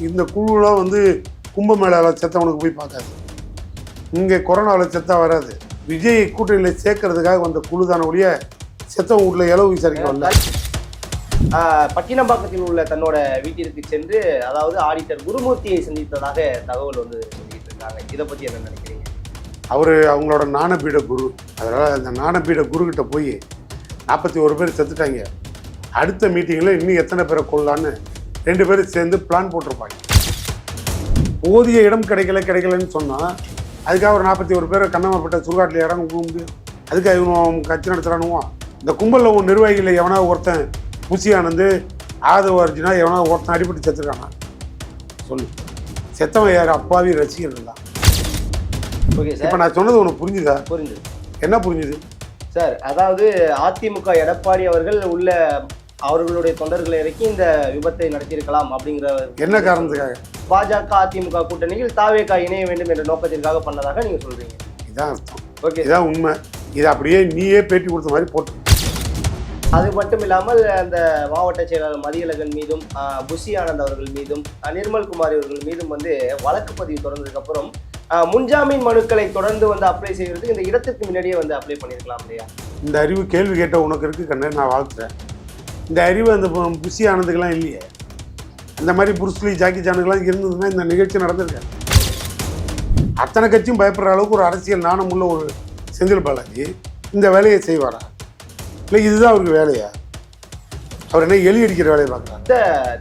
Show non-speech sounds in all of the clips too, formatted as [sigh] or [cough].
இந்த குழுலாம் வந்து கும்பமேளாவில் செத்தவனுக்கு போய் பார்க்காது. இங்கே கொரோனாவில் செத்தா வராது. விஜய் கூட்டணியில் சேர்க்கறதுக்காக வந்த குழு தானே ஒழிய செத்தவன் வீட்டில் இளவு விசாரிக்க வரல ஆஹ் பட்டினப்பாக்கத்தில் உள்ள தன்னோட வீட்டிற்கு சென்று அதாவது ஆடிட்டர் குருமூர்த்தியை சந்தித்ததாக தகவல் வந்து சொல்லிட்டு இருக்காங்க. இதை பத்தி என்ன நினைக்கிறீங்க? அவர் அவங்களோட ஞானபீட குரு. அதனால் அந்த ஞானபீட குருக்கிட்ட போய் நாற்பத்தி ஒரு பேர் செத்துட்டாங்க. அடுத்த மீட்டிங்கில் இன்னும் எத்தனை பேரை கொள்ளலான்னு ரெண்டு பேரும் சேர்ந்து பிளான் போட்டிருப்பாங்க. போதிய இடம் கிடைக்கல கிடைக்கலன்னு சொன்னால் அதுக்காக ஒரு நாற்பத்தி ஒரு பேரை கண்ணமாப்பட்ட சுடுகாட்டில் இடம் முடியும் அதுக்காக இவன் கட்சி நடத்துகிறானுவான் இந்த கும்பலில் ஒரு நிர்வாகிகளில் எவனா ஒருத்தன் புசி ஆனந்து ஆதவ அர்ஜுனா எவனா ஒருத்தன் அடிபட்டு செத்துருக்கானா? சொல்லு. செத்தவன் யார்? அப்பாவி ரசிகர்கள் தான் ஓகே இப்போ சார் நான் சொன்னது உனக்கு புரிஞ்சுதா? புரிஞ்சுது. என்ன புரிஞ்சுது? சார் அதாவது அதிமுக எடப்பாடி அவர்கள் உள்ள அவர்களுடைய தொண்டர்களை இறக்கி இந்த விபத்தை நடத்தியிருக்கலாம் அப்படிங்கிற என்ன காரணத்துக்காக? பாஜக அதிமுக கூட்டணியில் தாவேகா இணைய வேண்டும் என்ற நோக்கத்திற்காக பண்ணதாக நீங்க சொல்றீங்க. இதான் அர்த்தம். ஓகே. இதான் உண்மை. இதை அப்படியே நீயே பேட்டி கொடுத்த மாதிரி போட்டு. அது மட்டும் இல்லாமல் அந்த மாவட்ட செயலாளர் மதியழகன் மீதும் புஷி ஆனந்த் அவர்கள் மீதும் நிர்மல் குமார் அவர்கள் மீதும் வந்து வழக்கு பதிவு தொடர்ந்ததுக்கு அப்புறம் ஆஹ், முன்ஜாமீன் மனுக்களை தொடர்ந்து வந்து அப்ளை செய்யறதுக்கு இந்த இடத்துக்கு முன்னாடியே வந்து அப்ளை பண்ணிருக்கலாம் இல்லையா? இந்த அறிவு கேள்வி கேட்ட உனக்கு இருக்கு கண்ணே நான் வாழ்த்துறேன். இந்த அறிவு அந்த புஷி ஆனதுக்கெல்லாம் இல்லையே. அந்த மாதிரி புருஸ்லி ஜாக்கி ஜானுக்கெல்லாம் இருந்ததுன்னா இந்த நிகழ்ச்சி நடந்திருக்காது. அத்தனை கட்சியும் பயப்படுற அளவுக்கு ஒரு அரசியல் நாணம் உள்ள ஒரு செந்தில் பாலாஜி இந்த வேலையை செய்வாரா? இல்லை இதுதான் அவருக்கு வேலையா? அவர் என்ன எலி அடிக்கிற வேலையை பார்க்குறாரு? இந்த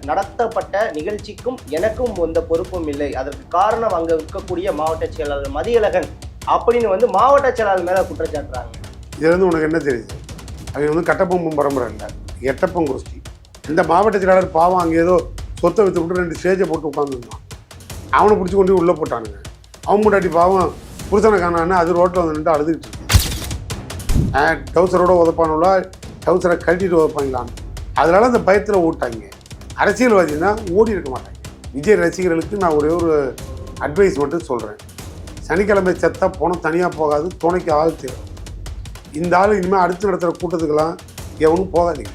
நடத்தப்பட்ட நிகழ்ச்சிக்கும் எனக்கும் எந்த பொறுப்பும் இல்லை. அதற்கு காரணம் அங்க இருக்கக்கூடிய மாவட்ட செயலாளர் மதியழகன் அப்படின்னு வந்து மாவட்ட செயலாளர் மேல குற்றச்சாட்டுறாங்க. இதுலேருந்து உனக்கு என்ன தெரியுது? அவங்க வந்து கட்டப்பொம்பும் பரம்பரை இல்லை. எட்டப்பன் கோஷ்டி இந்த மாவட்ட செயலாளர் பாவம் அங்கே ஏதோ சொத்தை விற்று விட்டு ரெண்டு ஸ்டேஜை போட்டு உட்காந்துருந்தான் அவனை பிடிச்சி கொண்டு உள்ளே போட்டானுங்க. அவன் முன்னாடி பாவம் புருஷனை காணான்னு அது ரோட்டில் வந்து நின்று அழுதுகிட்டு இருக்கு. டவுசரோட உதப்பானுள்ள டவுசரை கழட்டிட்டு உதப்பாங்களான்னு அதனால அந்த பயத்தில் ஓட்டாங்க. அரசியல்வாதினா ஓடி இருக்க மாட்டாங்க. விஜய் ரசிகர்களுக்கு நான் ஒரே ஒரு அட்வைஸ் மட்டும் சொல்கிறேன் சனிக்கிழமை செத்தா போனால் தனியாக போகாது துணைக்கு ஆள் தேவை. இந்த ஆள் இனிமேல் அடுத்து நடத்துகிற கூட்டத்துக்கெல்லாம் எவனும் போகாதீங்க.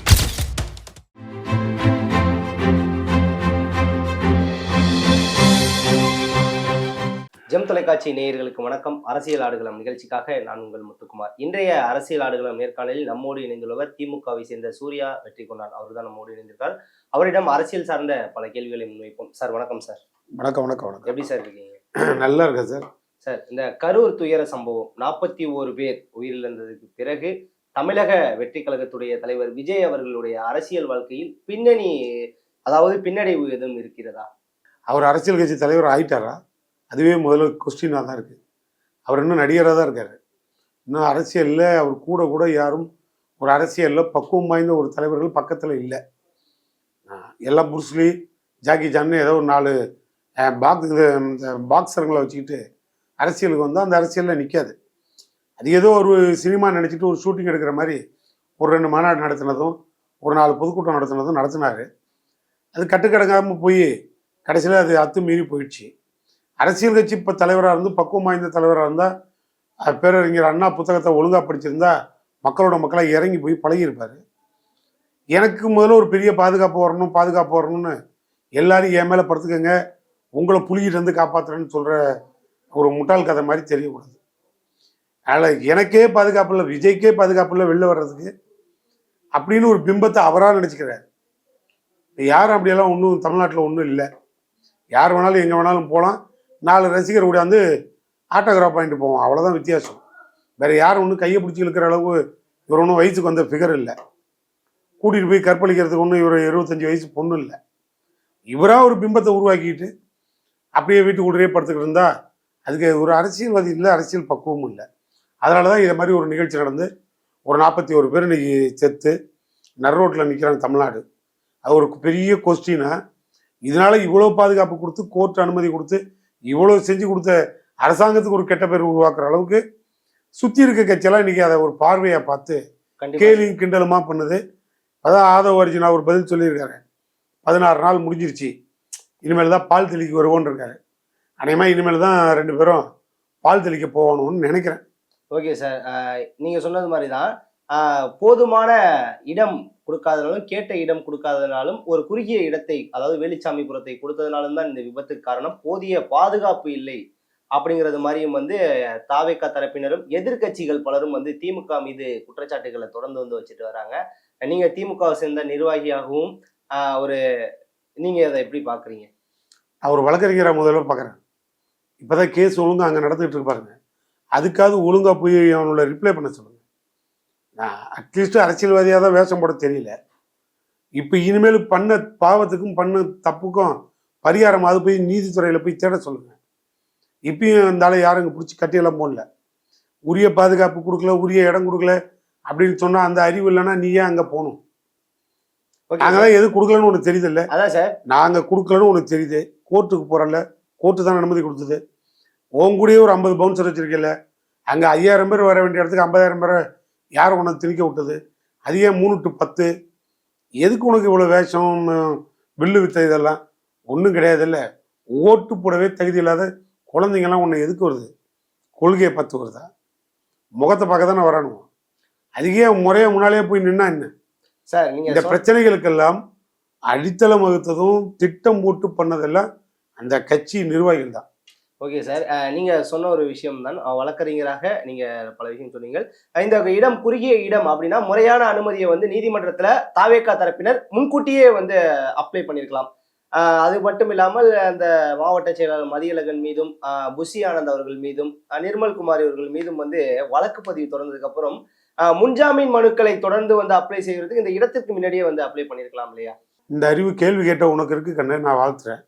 தொலைக்காட்சி நேயர்களுக்கு வணக்கம். அரசியல் ஆடுகளம் நிகழ்ச்சிக்காக நான் உங்கள் முத்துக்குமார். இன்றைய அரசியல் ஆடுகளம் நேர்காணலில் நம்மோடு இணைந்துள்ளவர் திமுகவை சேர்ந்த சூர்யா வெற்றி கொண்டான் அவர் தான் நம்மோடு இணைந்திருக்கார். அவரிடம் அரசியல் சார்ந்த பல கேள்விகளை முன்வைப்போம். சார் வணக்கம் சார். வணக்கம் வணக்கம் வணக்கம். எப்படி சார் இருக்கீங்க? [clears throat] நல்லா இருக்கா சார். சார் இந்த கரூர் துயர சம்பவம் நாற்பத்தி ஓரு பேர் உயிரிழந்ததுக்கு பிறகு தமிழக வெற்றி கழகத்துடைய தலைவர் விஜய் அவர்களுடைய அரசியல் வாழ்க்கையில் பின்னணி அதாவது பின்னடைவு எதுவும் இருக்கிறதா? அவர் அரசியல் கட்சி தலைவர் ஆயிட்டாரா? அதுவே முதல்ல கொஸ்டினாக தான் இருக்குது அவர் இன்னும் நடிகராக தான் இருக்கார். இன்னும் அரசியலில் அவர் கூட கூட யாரும் ஒரு அரசியலில் பக்குவம் வாய்ந்த ஒரு தலைவர்கள் பக்கத்தில் இல்லை. எல்லா புருஷ்லி ஜாக்கி ஜான்னு ஏதோ ஒரு நாலு பாக்ஸ் இந்த பாக்ஸருங்களை வச்சுக்கிட்டு அரசியலுக்கு வந்தால் அந்த அரசியலில் நிற்காது அது ஏதோ ஒரு சினிமா நினச்சிட்டு ஒரு ஷூட்டிங் எடுக்கிற மாதிரி ஒரு ரெண்டு மாநாடு நடத்தினதும் ஒரு நாலு பொதுக்கூட்டம் நடத்தினதும் நடத்தினார். அது கட்டுக்கடங்காமல் போய் கடைசியில் அது அத்து மீறி போயிடுச்சு. அரசியல் கட்சி இப்போ தலைவராக இருந்து பக்குவம் வாய்ந்த தலைவராக இருந்தால் பேரறிஞர் அண்ணா புத்தகத்தை ஒழுங்காக படிச்சிருந்தா மக்களோட மக்களாக இறங்கி போய் பழகியிருப்பார். எனக்கு முதல்ல ஒரு பெரிய பாதுகாப்பு வரணும் பாதுகாப்பு வரணும்னு எல்லாரும் என் மேலே படுத்துக்கங்க. உங்களை புலிகிட்டேருந்து காப்பாற்றுறேன்னு சொல்கிற ஒரு முட்டாள் கதை மாதிரி தெரியக்கூடாது. அதனால் எனக்கே பாதுகாப்பு இல்லை விஜய்க்கே பாதுகாப்பு இல்லை வெளில வர்றதுக்கு. அப்படின்னு ஒரு பிம்பத்தை அவராக நினச்சிக்கிறார். யாரும் அப்படியெல்லாம் ஒன்றும் தமிழ்நாட்டில் ஒன்றும் இல்லை. யார் வேணாலும் எங்கே வேணாலும் போகலாம் நாலு ரசிகர் கூடாந்து ஆட்டோகிராஃப் வாங்கிட்டு போவோம். அவ்வளோதான் வித்தியாசம். வேறு யாரும் ஒன்றும் கையை பிடிச்சி இழுக்கிற அளவு இவர் ஒன்றும் வயசுக்கு வந்த ஃபிகர் இல்லை. கூட்டிகிட்டு போய் கற்பழிக்கிறதுக்கு ஒன்றும் இவர் இருபத்தஞ்சி வயசு பொண்ணு இல்லை. இவராக ஒரு பிம்பத்தை உருவாக்கிட்டு அப்படியே வீட்டுக்குள்ளேயே படுத்துக்கிட்டு இருந்தா அதுக்கு ஒரு அரசியல்வாதி இல்லை அரசியல் பக்குவமும் இல்லை. அதனால தான் இதை மாதிரி ஒரு நிகழ்ச்சி நடந்து ஒரு நாற்பத்தி ஒரு பேர் இன்னைக்கு செத்து நர்ரோட்டில் நிற்கிறாங்க தமிழ்நாடு. அது ஒரு பெரிய கொஸ்டினா இதனால இவ்வளோ பாதுகாப்பு கொடுத்து கோர்ட் அனுமதி கொடுத்து இவ்வளோ செஞ்சு கொடுத்த அரசாங்கத்துக்கு ஒரு கெட்ட பேர் உருவாக்குற அளவுக்கு சுற்றி இருக்க கட்சியெல்லாம் இன்னைக்கு அதை ஒரு பார்வையை பார்த்து கேலியும் கிண்டலுமா பண்ணுது. அதான் ஆதவ அர்ஜுனா ஒரு பதில் சொல்லியிருக்காரு. பதினாறு நாள் முடிஞ்சிருச்சு. இனிமேல் தான் பால் தெளிக்க வருவோன்னு இருக்காரு. அநேகமாக இனிமேல் தான் ரெண்டு பேரும் பால் தெளிக்க போகணும்னு நினைக்கிறேன். Okay sir. நீங்க சொன்னது மாதிரி தான் போதுமான இடம் கொடுக்காதனாலும் கேட்ட இடம் கொடுக்காதனாலும் ஒரு குறுகிய இடத்தை அதாவது வேலுச்சாமிபுரத்தை கொடுத்ததுனாலும் தான் இந்த விபத்துக்கு காரணம். போதிய பாதுகாப்பு இல்லை அப்படிங்கிறது மாதிரியும் வந்து தாவேக்கா தரப்பினரும் எதிர்க்கட்சிகள் பலரும் வந்து திமுக மீது குற்றச்சாட்டுகளை தொடர்ந்து வந்து வச்சுட்டு வராங்க. நீங்க திமுகவை சேர்ந்த நிர்வாகியாகவும் ஒரு நீங்க அதை எப்படி பாக்குறீங்க அவர் வழக்கறிஞரை முதல்ல பார்க்குறேன் இப்போ தான் கேஸ் ஒழுங்கா அங்கே நடந்துகிட்டு இருப்பாருங்க அதுக்காவது ஒழுங்கா போய் அவனோட ரிப்ளை பண்ண சொல்லுங்க. அட்லீஸ்ட் அரசியல்வாதியாக தான் வேஷம் போட தெரியல. இப்போ இனிமேல் பண்ண பாவத்துக்கும் பண்ண தப்புக்கும் பரிகாரம் அது போய் நீதித்துறையில் போய் தேட சொல்லுங்க. இப்பயும் இருந்தாலும் யாரும் இங்கே பிடிச்சி கட்டியெல்லாம் போடல. உரிய பாதுகாப்பு கொடுக்கல உரிய இடம் கொடுக்கல அப்படின்னு சொன்னால் அந்த அறிவு இல்லைன்னா நீ ஏன் அங்கே போகணும்? நாங்கள் தான் எது கொடுக்கலன்னு உனக்கு தெரியுதுல்ல. அதான் சார். நாங்கள் கொடுக்கலன்னு உனக்கு தெரியுது. கோர்ட்டுக்கு போகிறல்ல கோர்ட்டு தான் அனுமதி கொடுத்தது. உன் கூடயே ஒரு ஐம்பது பவுன்சர் வச்சிருக்கல அங்கே ஐயாயிரம் பேர் வர வேண்டிய இடத்துக்கு ஐம்பதாயிரம் பேரை யார் உனக்கு திணிக்க விட்டது? அது ஏன் மூணு டு பத்து. எதுக்கு உனக்கு இவ்வளோ வேஷம் வில்லு வித்த இதெல்லாம்? ஒன்றும் கிடையாதுல்ல. ஓட்டு போடவே தகுதி இல்லாத குழந்தைங்கலாம் உன்னை எதுக்கு வருது? கொள்கையை பத்து வருதா? முகத்தை பார்க்க தானே வரணும் அதுக்கே முறையாக முன்னாலேயே போய் நின்னா என்ன? சார் இந்த பிரச்சனைகளுக்கெல்லாம் அடித்தளம் வகுத்ததும் திட்டம் போட்டு பண்ணதெல்லாம் அந்த கட்சி நிர்வாகிகள் தான். Okay sir. நீங்கள் நீங்க சொன்ன ஒரு விஷயம் தான் வழக்கறிஞராக நீங்க பல விஷயம் சொன்னீங்க இந்த இடம் குறுகிய இடம் அப்படின்னா முறையான அனுமதியை வந்து நீதிமன்றத்துல தாவேக்கா தரப்பினர் முன்கூட்டியே வந்து அப்ளை பண்ணியிருக்கலாம் அது மட்டும் இல்லாமல் அந்த மாவட்ட செயலாளர் மதியழகன் மீதும் புஷி ஆனந்த் அவர்கள் மீதும் நிர்மல் குமார் அவர்கள் மீதும் வந்து வழக்கு பதிவு தொடர்ந்ததுக்கு அப்புறம் முன்ஜாமீன் மனுக்களை தொடர்ந்து வந்து அப்ளை செய்யறதுக்கு இந்த இடத்துக்கு முன்னாடியே வந்து அப்ளை பண்ணியிருக்கலாம் இல்லையா? இந்த அறிவு கேள்வி கேட்ட உனக்கு இருக்கு கண்ணு. நான் வாழ்த்துறேன்.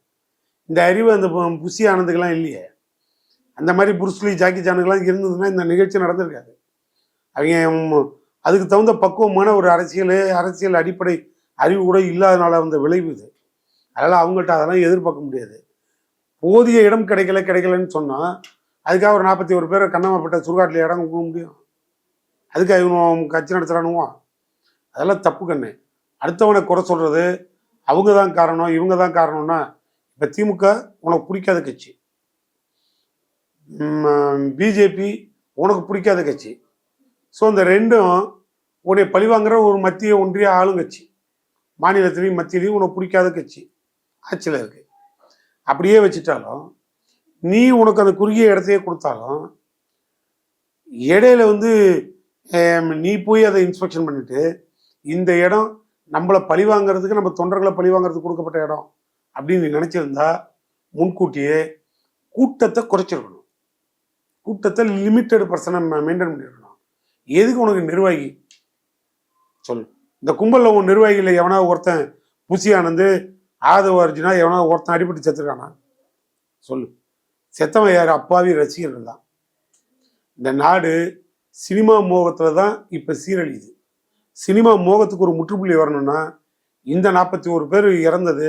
இந்த அறிவு அந்த பு- புசி ஆனந்துக்கெல்லாம் இல்லையே. அந்த மாதிரி புருஷ்லி ஜாக்கி ஜானுக்கெல்லாம் இருந்ததுன்னா இந்த நிகழ்ச்சி நடந்திருக்காது. அவங்க அதுக்கு தகுந்த பக்குவமான ஒரு அரசியல் அரசியல் அடிப்படை அறிவு கூட இல்லாதனால வந்த விளைவு இது. அதனால் அவங்கள்ட்ட அதெல்லாம் எதிர்பார்க்க முடியாது. போதிய இடம் கிடைக்கல கிடைக்கலன்னு சொன்னால் அதுக்காக ஒரு நாற்பத்தி ஒரு பேரை கண்ணமாப்பட்ட சுடுகாட்டில் இடம் கொடுக்க முடியும். அதுக்கு இவன் கட்சி நடத்துகிறானுவான் அதெல்லாம் தப்பு கண்ணு. அடுத்தவனை குறை சொல்கிறது அவங்க தான் காரணம் இவங்க தான் காரணம்னா இப்போ திமுக உனக்கு பிடிக்காத கட்சி. பிஜேபி உனக்கு பிடிக்காத கட்சி. ஸோ இந்த ரெண்டும் உன்னை பழிவாங்குற ஒரு மத்திய ஒன்றிய ஆளுங்கட்சி மாநிலத்திலையும் மத்தியிலையும் உனக்கு பிடிக்காத கட்சி. ஆட்சியில் இருக்கு. அப்படியே வச்சுட்டாலும் நீ உனக்கு அந்த குறுகிய இடத்தையே கொடுத்தாலும் இடையில வந்து நீ போய் அதை இன்ஸ்பெக்ஷன் பண்ணிட்டு இந்த இடம் நம்மளை பழி வாங்குறதுக்கு நம்ம தொண்டர்களை பழிவாங்குறதுக்கு கொடுக்கப்பட்ட இடம். அப்படின்னு நீ நினைச்சிருந்தா முன்கூட்டியே கூட்டத்தை குறைச்சிருக்கணும். கூட்டத்தை லிமிட்டட் பர்சனை மெயின்டைன் பண்ணிருக்கணும். எதுக்கு உனக்கு நிர்வாகி? சொல்லு. இந்த கும்பலில் உன் நிர்வாகியில் எவனா ஒருத்தன் புசி ஆனந்து ஆதவ அர்ஜுனா எவனா ஒருத்தன் அடிபட்டு செத்துருக்கானா? சொல்லு. செத்தவன் யார்? அப்பாவி ரசிகர்கள் தான். இந்த நாடு சினிமா மோகத்தில் தான் இப்போ சீரழியுது. சினிமா மோகத்துக்கு ஒரு முற்றுப்புள்ளி வரணும்னா இந்த நாற்பத்தி ஒரு பேர் இறந்தது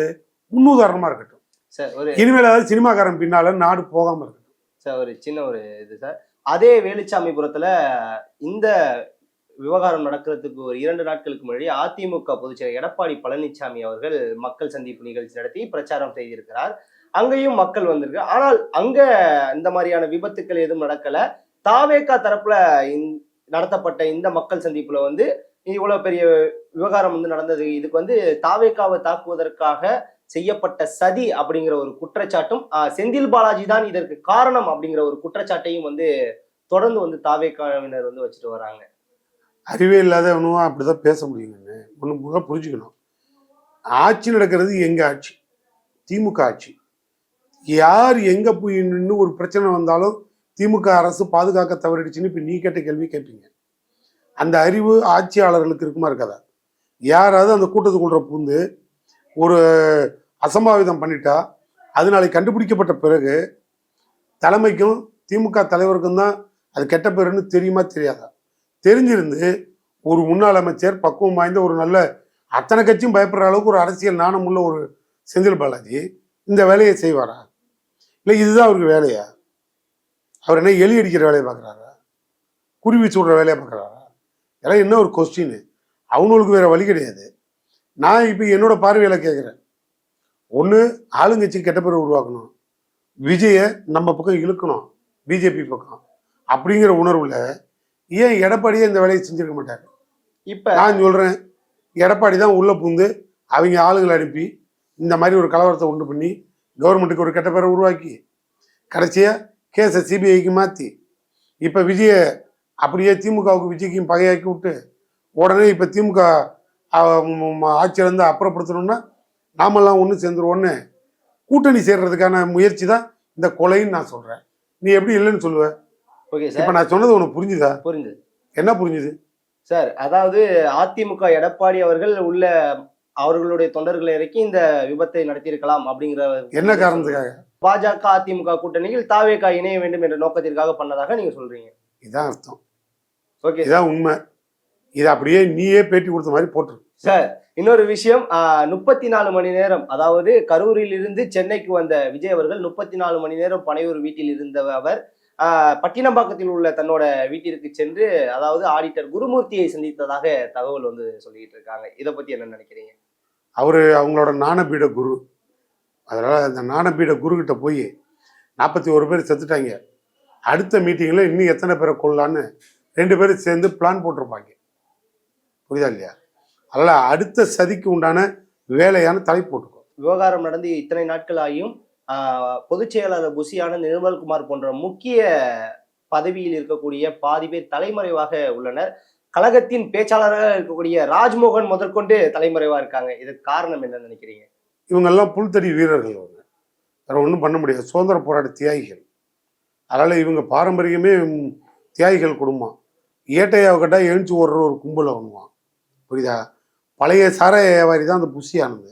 முன்னுதாரணமாக இருக்கட்டும். சார் ஒரு இனிமேல் அதாவது சினிமாக்காரன் பின்னால நாடு போகாமல் இருக்கட்டும். சார் ஒரு சின்ன ஒரு இது சார். அதே வேலுச்சாமிபுரத்துல இந்த விவகாரம் நடக்கிறதுக்கு ஒரு இரண்டு நாட்களுக்கு முன்னாடி அதிமுக பொதுச்செயலர் எடப்பாடி பழனிசாமி அவர்கள் மக்கள் சந்திப்பு நிகழ்ச்சி நடத்தி பிரச்சாரம் செய்திருக்கிறார். அங்கேயும் மக்கள் வந்திருக்கு. ஆனால் அங்க இந்த மாதிரியான விபத்துக்கள் எதுவும் நடக்கல. தாவேக்கா தரப்புல நடத்தப்பட்ட இந்த மக்கள் சந்திப்புல வந்து இவ்வளவு பெரிய விவகாரம் வந்து நடந்தது. இதுக்கு வந்து தாவேக்காவை தாக்குவதற்காக செய்யப்பட்ட சதி அப்படிங்கிற ஒரு குற்றச்சாட்டும் செந்தில் பாலாஜி தான் இதற்கு காரணம் அப்படிங்கிற ஒரு குற்றச்சாட்டையும் வந்து தொடர்ந்து வந்து தாவேக்காவினர் வந்து வச்சுட்டு வராங்க. அறிவே இல்லாதவனும் அப்படிதான் பேச முடியுங்கன்னு ஒன்று முதல்ல புரிஞ்சுக்கணும். ஆட்சி நடக்கிறது எங்க ஆட்சி? திமுக ஆட்சி. யார் எங்க போய் நின்று ஒரு பிரச்சனை வந்தாலும் திமுக அரசு பாதுகாக்க தவறிடுச்சுன்னு இப்போ நீ கேட்ட கேள்வி கேட்பீங்க அந்த அறிவு ஆட்சியாளர்களுக்கு இருக்குமா இருக்காதா? யாராவது அந்த கூட்டத்துக்குள்ள பூந்து ஒரு அசம்பாவிதம் பண்ணிட்டா அது நாளைக்கு கண்டுபிடிக்கப்பட்ட பிறகு தலைமைக்கும் திமுக தலைவருக்கும் தான் அது கெட்ட பேருன்னு தெரியுமா தெரியாதா? தெரிஞ்சிருந்து ஒரு முன்னாள் அமைச்சர் பக்குவம் வாய்ந்த ஒரு நல்ல அத்தனை கட்சியும் பயப்படுற அளவுக்கு ஒரு அரசியல் நாணம் உள்ள ஒரு செந்தில் பாலாஜி இந்த வேலையை செய்வாரா? இல்லை இதுதான் அவருக்கு வேலையா? அவர் என்ன எலி அடிக்கிற வேலையை பார்க்குறாரா? குருவி சுடுற வேலையை பார்க்குறாரா? இதெல்லாம் என்ன ஒரு கொஸ்டின் அவங்களுக்கு வேற வழி கிடையாது. நான் இப்போ என்னோட பார்வையில் கேட்குறேன் ஒன்று ஆளுங்கட்சி கெட்ட பேர் உருவாக்கணும். விஜயை நம்ம பக்கம் இழுக்கணும். பிஜேபி பக்கம். அப்படிங்கிற உணர்வுல ஏன் எடப்பாடியே இந்த வேலையை செஞ்சிருக்க மாட்டாரு? இப்ப நான் சொல்றேன் எடப்பாடி தான் உள்ளே புகுந்து அவங்க ஆளுங்களை அனுப்பி இந்த மாதிரி ஒரு கலவரத்தை உண்டு பண்ணி கவர்மெண்ட்டுக்கு ஒரு கெட்ட பேரை உருவாக்கி கடைசியாக கேஸை சிபிஐக்கு மாற்றி இப்போ விஜயை அப்படியே திமுகவுக்கு விஜய்க்கும் பகையாக்கி விட்டு உடனே இப்போ திமுக ஆட்சியிலேருந்து அப்புறப்படுத்தணும்னா நாமெல்லாம் ஒன்று சேர்ந்துருவோன்னு கூட்டணி சேர்றதுக்கான முயற்சி தான் இந்த கொலைன்னு நான் சொல்கிறேன் நீ எப்படி இல்லைன்னு சொல்லுவ. ஓகே இப்போ சார். நான் சொன்னது உனக்கு புரிஞ்சுதா? புரிஞ்சுது. என்ன புரிஞ்சுது? சார் அதாவது அதிமுக எடப்பாடி அவர்கள் உள்ள அவர்களுடைய தொண்டர்களை இறக்கி இந்த விபத்தை நடத்தியிருக்கலாம் அப்படிங்கிற என்ன காரணத்துக்காக? பாஜக அதிமுக கூட்டணியில் தாவேகா இணைய வேண்டும் என்ற நோக்கத்திற்காக பண்ணதாக நீங்க சொல்றீங்க. இதான் அர்த்தம். ஓகே இதான் உண்மை. இதை அப்படியே நீயே பேட்டி கொடுத்த மாதிரி போட்டுரு. சார் இன்னொரு விஷயம் முப்பத்தி நாலு மணி நேரம் அதாவது கரூரில் இருந்து சென்னைக்கு வந்த விஜய் அவர்கள் முப்பத்தி நாலு மணி நேரம் பனையூர் வீட்டில் இருந்த அவர் பட்டினம்பாக்கத்தில் உள்ள தன்னோட வீட்டிற்கு சென்று அதாவது ஆடிட்டர் குருமூர்த்தியை சந்தித்ததாக தகவல் வந்து சொல்லிக்கிட்டு இருக்காங்க. இதை பத்தி என்ன நினைக்கிறீங்க? அவர் அவங்களோட நாணபீட குரு. அதனால் அந்த ஞானபீட கிட்ட போய் நாற்பத்தி ஒரு பேர் செத்துட்டாங்க. அடுத்த மீட்டிங்கில் இன்னும் எத்தனை பேரை கொள்ளலான்னு ரெண்டு பேரும் சேர்ந்து பிளான் போட்டிருப்பாங்க. புரியுதா இல்லையா? அதனால் அடுத்த சதிக்கு உண்டான வேலையான தலை போட்டுக்கோ. விவகாரம் நடந்து இத்தனை நாட்கள் ஆகியும் பொதுச் செயலாளர் புசி ஆனந்த் நிர்மல்குமார் போன்ற முக்கிய பதவியில் இருக்கக்கூடிய பாதி பேர் தலைமறைவாக உள்ளனர். கழகத்தின் பேச்சாளராக இருக்கக்கூடிய ராஜ்மோகன் முதற்கொண்டு தலைமறைவா இருக்காங்க. இதுக்கு காரணம் என்ன நினைக்கிறீங்க? இவங்கெல்லாம் புல்தடி வீரர்கள் அவங்க வேறு ஒன்றும் பண்ண முடியாது. சுதந்திர போராட்ட தியாகிகள். அதனால் இவங்க பாரம்பரியமே தியாகிகள் குடும்பம் ஏட்டையாவை கட்டா எழுந்து ஓடுற ஒரு கும்பல் அவனுவான் புரியுதா? பழைய சாராய வியாபாரி தான் அந்த புஷியானது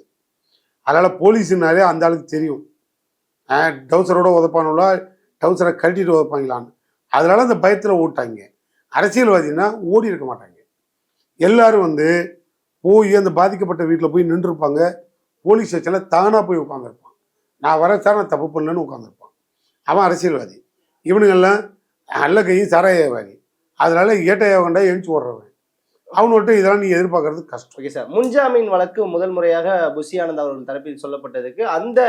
அதனால் போலீஸுனாலே அந்த ஆளுக்கு தெரியும். டவுசரோட உதப்பானுங்களா டவுசரை கழட்டிட்டு உதப்பாங்களான்னு. அதனால அந்த பயத்தில் ஓட்டாங்க. அரசியல்வாதின்னா ஓடி இருக்க மாட்டாங்க. எல்லாரும் வந்து போய் அந்த பாதிக்கப்பட்ட வீட்டில் போய் நின்றுருப்பாங்க. போலீஸ் ஸ்டேஷனில் தானாக போய் உட்காந்துருப்பான் நான் வர சார் நான் தப்பு பண்ணலன்னு உட்காந்துருப்பான் அவன் அரசியல்வாதி. இவனுங்கெல்லாம் நல்ல கையும் சாராயவாதி அதனால ஏட்டையாக கண்டா எழுச்சி ஓடுறவன். அவனோட்ட இதெல்லாம் நீ எதிர்பார்க்கறது கஷ்டம். ஓகே சார் முன்ஜாமீன் வழக்கு முதல் முறையாக புசி ஆனந்த் அவர்கள் தரப்பில் சொல்லப்பட்டதுக்கு அந்த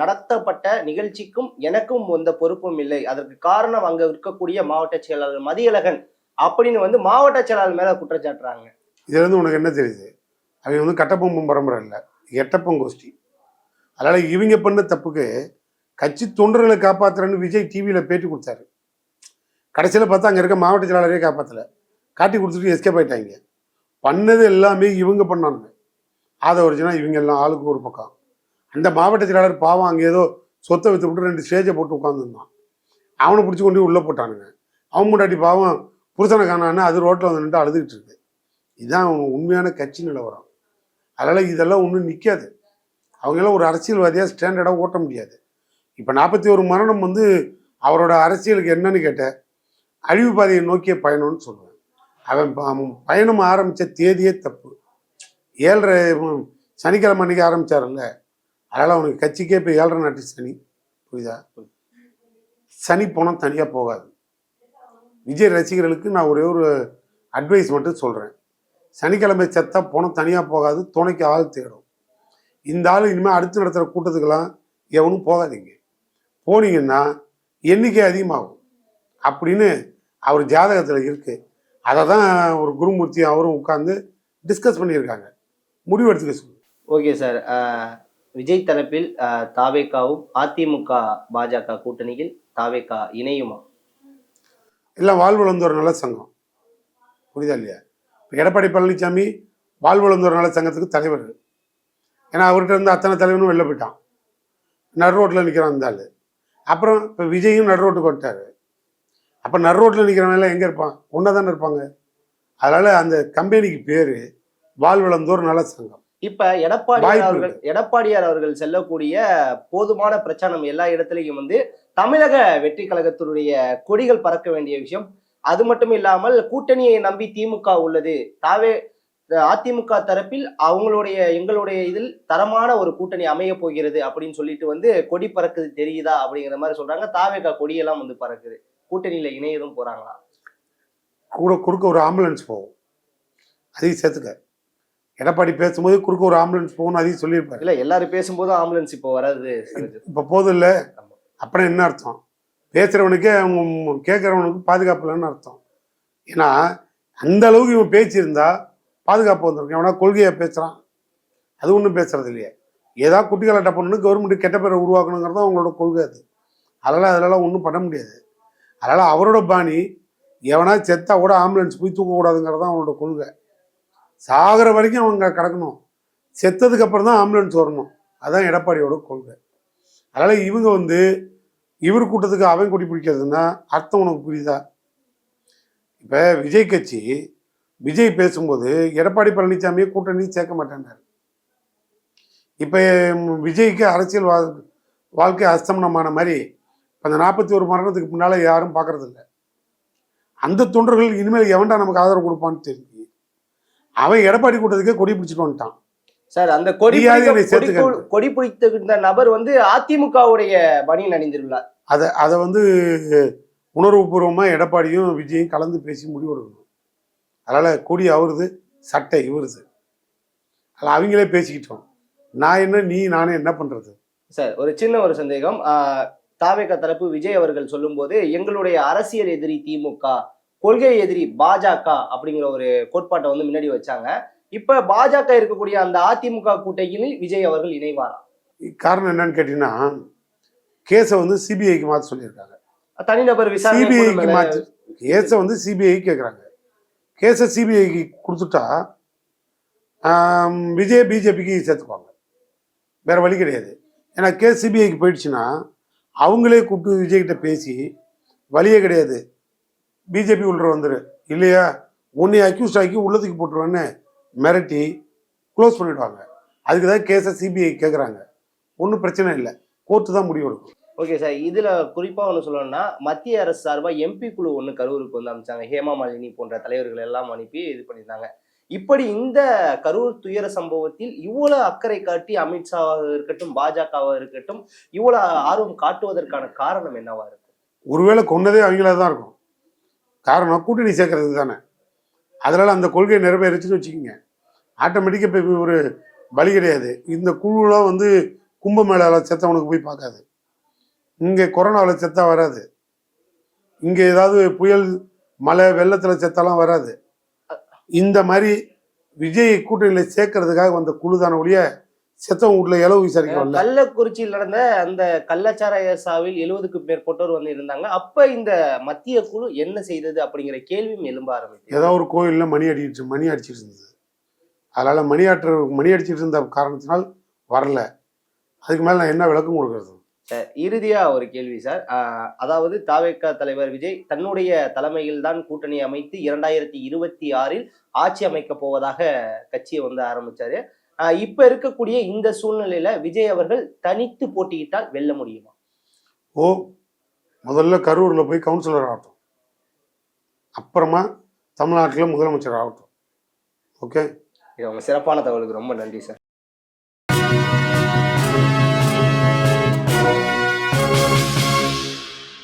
நடத்தப்பட்ட நிகழ்ச்சிக்கும் எனக்கும் எந்த பொறுப்பும் இல்லை. அதற்கு காரணம் அங்க இருக்கக்கூடிய மாவட்ட செயலாளர் மதியழகன் அப்படின்னு வந்து மாவட்ட செயலாளர் மேல குற்றச்சாட்டுறாங்க இதுலேருந்து உனக்கு என்ன தெரியுது? அவங்க வந்து கட்டப்பொம்பம் பரம்பரை இல்லை. எட்டப்பம் கோஷ்டி. அதனால் இவங்க பண்ண தப்புக்கு கட்சி தொண்டர்களை காப்பாத்துறேன்னு விஜய் டிவியில் பேட்டி கொடுத்தாரு. கடைசியில் பார்த்தா அங்கே இருக்க மாவட்ட செயலாளரே காப்பாற்றலை காட்டி கொடுத்துட்டு எஸ்கேப் ஆயிட்டாங்க. பண்ணது எல்லாமே இவங்க பண்ணாங்க. ஆத ஒரிஜினா இவங்க எல்லாம் ஆளுக்கு ஒரு பக்கம். அந்த மாவட்ட செயலாளர் பாவம் அங்கே ஏதோ சொத்தை வித்து விட்டு ரெண்டு ஸ்டேஜை போட்டு உட்காந்துருந்தான் அவனை பிடிச்சி கொண்டு உள்ளே போட்டானுங்க. அவன் முன்னாடி பாவம் புருஷனை காணான்னு அது ரோட்டில் வந்து நின்று அழுதுகிட்டு இருக்கு. இதுதான் உண்மையான கட்சி நிலவரம். அதனால் இதெல்லாம் ஒன்றும் நிற்காது அவங்கெல்லாம் ஒரு அரசியல்வாதியாக ஸ்டாண்டர்டாக ஓட்ட முடியாது. இப்போ நாற்பத்தி ஒரு மரணம் வந்து அவரோட அரசியலுக்கு என்னன்னு கேட்ட அழிவு பாதையை நோக்கிய பயணம்னு சொல்லுவேன். அவன் அவன் பயணம் ஆரம்பித்த தேதியே தப்பு. ஏழரை சனிக்கிழமை அன்னைக்கு ஆரம்பித்தார்ல அதனால் அவனுக்கு கட்சிக்கே இப்போ ஏழரை நாட்டு சனி. புரியுதா? சனி போனால் தனியாக போகாது. விஜய் ரசிகர்களுக்கு நான் ஒரே ஒரு அட்வைஸ் மட்டும் சொல்கிறேன் சனிக்கிழமை செத்தா போனால் தனியாக போகாது துணைக்கு ஆள் தேடும். இந்த ஆள் இனிமேல் அடுத்து நடத்துகிற கூட்டத்துக்கெல்லாம் எவனும் போகாதீங்க. போனீங்கன்னா எண்ணிக்கை அதிகமாகும். அப்படின்னு அவர் ஜாதகத்தில் இருக்குது அதை தான் ஒரு குருமூர்த்தி அவரும் உட்காந்து டிஸ்கஸ் பண்ணியிருக்காங்க. முடிவு எடுத்துக்க சொல்லு. Okay sir. விஜய் தரப்பில் ஆஹ், தாவேகாவும் அதிமுக பாஜக கூட்டணியில் தாவேகா இணையுமா? எல்லாம் வாழ்வளர்ந்தோர் நல சங்கம். புரியுதா இல்லையா? இப்போ எடப்பாடி பழனிசாமி வாழ்வளர்ந்தோர் நல சங்கத்துக்கு தலைவர். ஏன்னா அவர்கிட்ட இருந்து அத்தனை தலைவனும் வெளில போயிட்டான். நடு ரோட்டில் நிற்கிறான் ஆள். அப்புறம் இப்போ விஜயும் நடு ரோட்டுக்கு வந்துட்டாரு. அப்போ நடு ரோட்டில் நிற்கிறவன் எல்லாம் எங்கே இருப்பான் ஒன்றா தானே இருப்பாங்க. அதனால் அந்த கம்பெனிக்கு பேர் வாழ்வளர்ந்தோர் நல சங்கம். இப்ப எடப்பாடியார் அவர்கள் எடப்பாடியார் அவர்கள் செல்லக்கூடிய போதுமான பிரச்சாரம் எல்லா இடத்துலையும் வந்து தமிழக வெற்றி கழகத்தினுடைய கொடிகள் பறக்க வேண்டிய விஷயம். அது மட்டும் இல்லாமல் கூட்டணியை நம்பி திமுக உள்ளது. தாவே அதிமுக தரப்பில் அவங்களுடைய எங்களுடைய இதில் தரமான ஒரு கூட்டணி அமைய போகிறது அப்படின்னு சொல்லிட்டு வந்து கொடி பறக்குது தெரியுதா அப்படிங்கிற மாதிரி சொல்றாங்க. தாவேகா கொடியெல்லாம் வந்து பறக்குது. கூட்டணியில இணையதும் போறாங்களா? கூட குறுக்க ஒரு ஆம்புலன்ஸ் போகும். அதையும் சேர்த்துக்க. எடப்பாடி பேசும்போது குறுக்க ஒரு ஆம்புலன்ஸ் போகணும் அதையும் சொல்லியிருப்பாரு. இல்ல எல்லாரும் பேசும்போதும் ஆம்புலன்ஸ் இப்போ வராது. இப்போ போதும் இல்லை. அப்புறம் என்ன அர்த்தம்? பேசுகிறவனுக்கே அவங்க கேட்குறவனுக்கு பாதுகாப்பு இல்லைன்னு அர்த்தம். ஏன்னா அந்த அளவுக்கு இவன் பேச்சு இருந்தா பாதுகாப்பு வந்திருக்கும். எவனா கொள்கையை பேசுகிறான் அது ஒன்றும் பேசுறது இல்லையே. ஏதாவது குட்டிகளை பண்ணணும் கவர்மெண்ட் கெட்ட பேரை உருவாக்கணுங்கிறது அவங்களோட கொள்கை அது. அதனால் அதெல்லாம் ஒன்றும் பண்ண முடியாது. அதனால் அவரோட பாணி எவனா செத்தா கூட ஆம்புலன்ஸ் போய் தூக்கக்கூடாதுங்கிறது தான் அவனோட கொள்கை. சாகிற வரைக்கும் அவங்க கிடக்கணும். செத்ததுக்கு அப்புறம் தான் ஆம்புலன்ஸ் வரணும். அதுதான் எடப்பாடியோட கொள்கை. அதனால் இவங்க வந்து இவர் கூட்டத்துக்கு அவன் கொடி பிடிக்கிறதுன்னா அர்த்தம் உனக்கு புரியுதா? இப்போ விஜய் கட்சி விஜய் பேசும்போது எடப்பாடி பழனிசாமியை கூட்டணி சேர்க்க மாட்டேன்றார். இப்போ விஜய்க்கு அரசியல் வா வாழ்க்கை அஸ்தமனமான மாதிரி அந்த நாற்பத்தி ஒரு மரணத்துக்கு முன்னால் யாரும் பார்க்கறது இல்ல அந்த தொண்டர்கள் இனிமேல் எவன்டா நமக்கு ஆதரவு கொடுப்பான்னு தெரிஞ்சு அவன் எடப்பாடி கூட்டத்துக்கே கொடி பிடிச்சிட்டு வந்துட்டான். சார் அந்த கொடி கொடி பிடித்த நபர் வந்து அதிமுகவுடைய பணியில் அணிந்திருந்தார் அதை அதை வந்து உணர்வுபூர்வமாக எடப்பாடியும் விஜயும் கலந்து பேசி முடிவெடுக்கணும். அதனால் கொடி அவருது சட்டை இவருது. அதில் அவங்களே பேசிக்கிட்டோம். நான் என்ன நீ நானே என்ன பண்ணுறது சார் ஒரு சின்ன ஒரு சந்தேகம். தாவேக தரப்பு விஜய் அவர்கள் சொல்லும்போது எங்களுடைய அரசியல் எதிரி திமுக கொள்கை எதிரி பாஜக அப்படிங்கிற ஒரு கோட்பாட்டை வந்து முன்னாடி வச்சாங்க. இப்ப பாஜக இருக்கக்கூடிய அந்த அதிமுக கூட்டணியில் விஜய் அவர்கள் இணைவாரா? காரணம் என்னன்னு கேட்டிங்கன்னா கேஸை வந்து சிபிஐக்கு மாற்ற சொல்லியிருக்காங்க. தனிநபர் விசாரணை சிபிஐக்கு மாற்று கேஸை வந்து சிபிஐ கேட்குறாங்க கேஸை சிபிஐக்கு கொடுத்துட்டா விஜய் பிஜேபிக்கு சேர்த்துக்குவாங்க. வேற வழி கிடையாது. ஏன்னா கேஸ் சிபிஐக்கு போயிடுச்சுன்னா அவங்களே கூப்பிட்டு விஜய்கிட்ட பேசி வழியே கிடையாது. பிஜேபி உள்ள வந்துரு. இல்லையா? உன்னை அக்யூஸ்ட் ஆக்கி உள்ளத்துக்கு போட்டுருவேன்னு மிரட்டி க்ளோஸ் பண்ணிடுவாங்க. அதுக்கு தான் கேஸை சிபிஐ கேட்குறாங்க ஒன்றும் பிரச்சனை இல்லை. கோர்ட்டு தான் முடிவு எடுக்கும். ஓகே சார் இதில் குறிப்பாக ஒன்று சொல்லணும்னா மத்திய அரசு சார்பாக எம்பி குழு ஒன்று கரூருக்கு வந்து அமைச்சாங்க. ஹேமா மாலினி போன்ற தலைவர்கள் எல்லாம் அனுப்பி இது பண்ணியிருந்தாங்க. இப்படி இந்த கரூர் துயர சம்பவத்தில் இவ்வளவு அக்கறை காட்டி அமித்ஷாவாக இருக்கட்டும் பாஜகவாக இருக்கட்டும் இவ்வளவு ஆர்வம் காட்டுவதற்கான காரணம் என்னவா இருக்கு? ஒருவேளை கொன்னதே அவங்களா தான் இருக்கும். காரணம் கூட்டணி சேர்க்கறது தானே. அதனால் அந்த கொள்கை நிறைவேறிச்சுன்னு வச்சுக்கோங்க. ஆட்டோமேட்டிக்காக இப்போ ஒரு பலி கிடையாது. இந்த குழுலாம் வந்து கும்பமேளாவில் செத்தவனுக்கு போய் பார்க்காது. இங்கே கொரோனாவில் செத்தா வராது. இங்கே ஏதாவது புயல் மழை வெள்ளத்தில் செத்தாலாம் வராது. இந்த மாதிரி விஜய் கூட்டணியில் சேர்க்கறதுக்காக வந்த குழு தானே ஒழிய செத்தவங்க வீட்டில் இலவு விசாரிக்க வரல கள்ளக்குறிச்சியில் நடந்த அந்த கள்ளச்சாராய சாவில் எழுபதுக்கும் மேற்பட்டோர் வந்து இருந்தாங்க. அப்ப இந்த மத்திய குழு என்ன செய்தது அப்படிங்கிற கேள்வியும் எழும்ப ஆரம்பித்தது. ஏதோ ஒரு கோயிலில் மணி அடிக்கிட்டு மணி அடிச்சிட்டு இருந்தது. அதனால் மணி ஆற்று மணி அடிச்சிட்டு இருந்த காரணத்தினால் வரல. அதுக்கு மேலே நான் என்ன விளக்கம் கொடுக்கறது? இறுதியா ஒரு கேள்வி சார். அதாவது தாவேக தலைவர் விஜய் தன்னுடைய தலைமையில் தான் கூட்டணி அமைத்து இரண்டாயிரத்தி இருபத்தி ஆறில் ஆட்சி அமைக்க போவதாக கட்சியை வந்து ஆரம்பிச்சாரு. இப்ப இருக்கக்கூடிய இந்த சூழ்நிலையில விஜய் அவர்கள் தனித்து போட்டியிட்டால் வெல்ல முடியுமா? ஓ முதல்ல கரூரில் போய் கவுன்சிலர் ஆகட்டும். அப்புறமா தமிழ்நாட்டில் முதலமைச்சர் ஆகட்டும். ஓகே? இது அவங்க சிறப்பான தகவலுக்கு ரொம்ப நன்றி சார்.